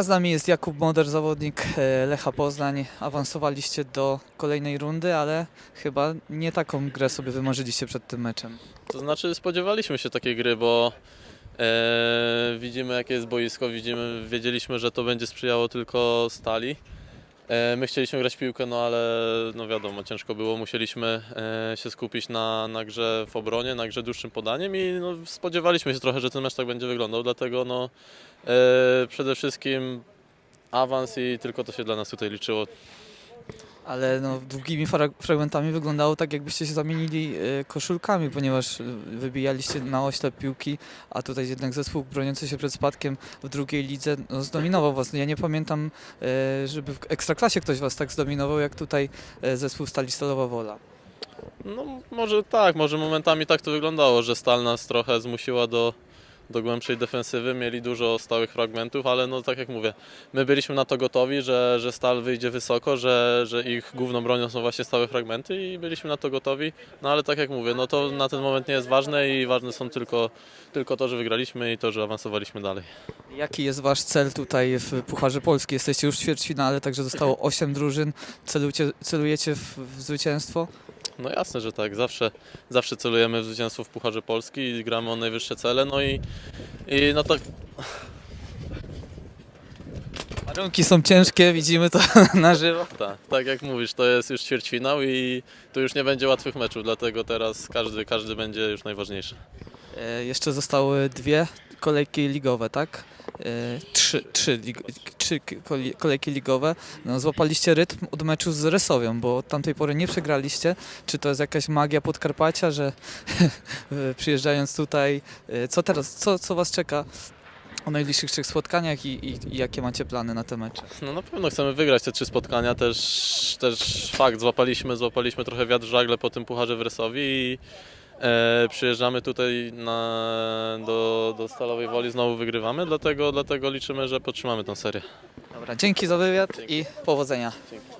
A z nami jest Jakub Moder, zawodnik e, Lecha Poznań. Awansowaliście do kolejnej rundy, ale chyba nie taką grę sobie wymarzyliście przed tym meczem. To znaczy spodziewaliśmy się takiej gry, bo e, widzimy jakie jest boisko, widzimy, wiedzieliśmy, że to będzie sprzyjało tylko stali. E, my chcieliśmy grać piłkę, no ale no wiadomo, ciężko było, musieliśmy e, się skupić na, na grze w obronie, na grze dłuższym podaniem i no, spodziewaliśmy się trochę, że ten mecz tak będzie wyglądał, dlatego no, e, przede wszystkim awans i tylko to się dla nas tutaj liczyło. Ale no, długimi fra- fragmentami wyglądało tak, jakbyście się zamienili e, koszulkami, ponieważ e, wybijaliście na oślep piłki, a tutaj jednak zespół broniący się przed spadkiem w drugiej lidze no, zdominował was. Ja nie pamiętam, e, żeby w Ekstraklasie ktoś was tak zdominował, jak tutaj zespół Stali Stalowa Wola. No może tak, może momentami tak to wyglądało, że Stal nas trochę zmusiła do, do głębszej defensywy, mieli dużo stałych fragmentów, ale no tak jak mówię, my byliśmy na to gotowi, że, że Stal wyjdzie wysoko, że, że ich główną bronią są właśnie stałe fragmenty i byliśmy na to gotowi, no ale tak jak mówię, no to na ten moment nie jest ważne i ważne są tylko, tylko to, że wygraliśmy i to, że awansowaliśmy dalej. Jaki jest wasz cel tutaj w Pucharze Polski? Jesteście już w ćwierćfinale, także zostało 8 drużyn. Celujecie, celujecie w, w zwycięstwo? No jasne, że tak. Zawsze, zawsze celujemy w zwycięstwo w Pucharze Polski i gramy o najwyższe cele. No i, i no tak Warunki są ciężkie, widzimy to na żywo. Tak, tak jak mówisz, to jest już ćwierćfinał i tu już nie będzie łatwych meczów, dlatego teraz każdy, każdy będzie już najważniejszy. E, jeszcze zostały dwie kolejki ligowe, tak? E, trzy, trzy, trzy kolejki ligowe. No, złapaliście rytm od meczu z Resowią, bo od tamtej pory nie przegraliście. Czy to jest jakaś magia Podkarpacia, że przyjeżdżając tutaj, e, co teraz, co, co was czeka o najbliższych trzech spotkaniach i, i, i jakie macie plany na te mecze? No na pewno chcemy wygrać te trzy spotkania, też, też fakt, złapaliśmy, złapaliśmy trochę wiatr w żagle po tym Pucharze w Resowi i e, przyjeżdżamy tutaj na, do, do Stalowej Woli, znowu wygrywamy, dlatego, dlatego liczymy, że podtrzymamy tę serię. Dobra, dzięki za wywiad i powodzenia. Dzięki.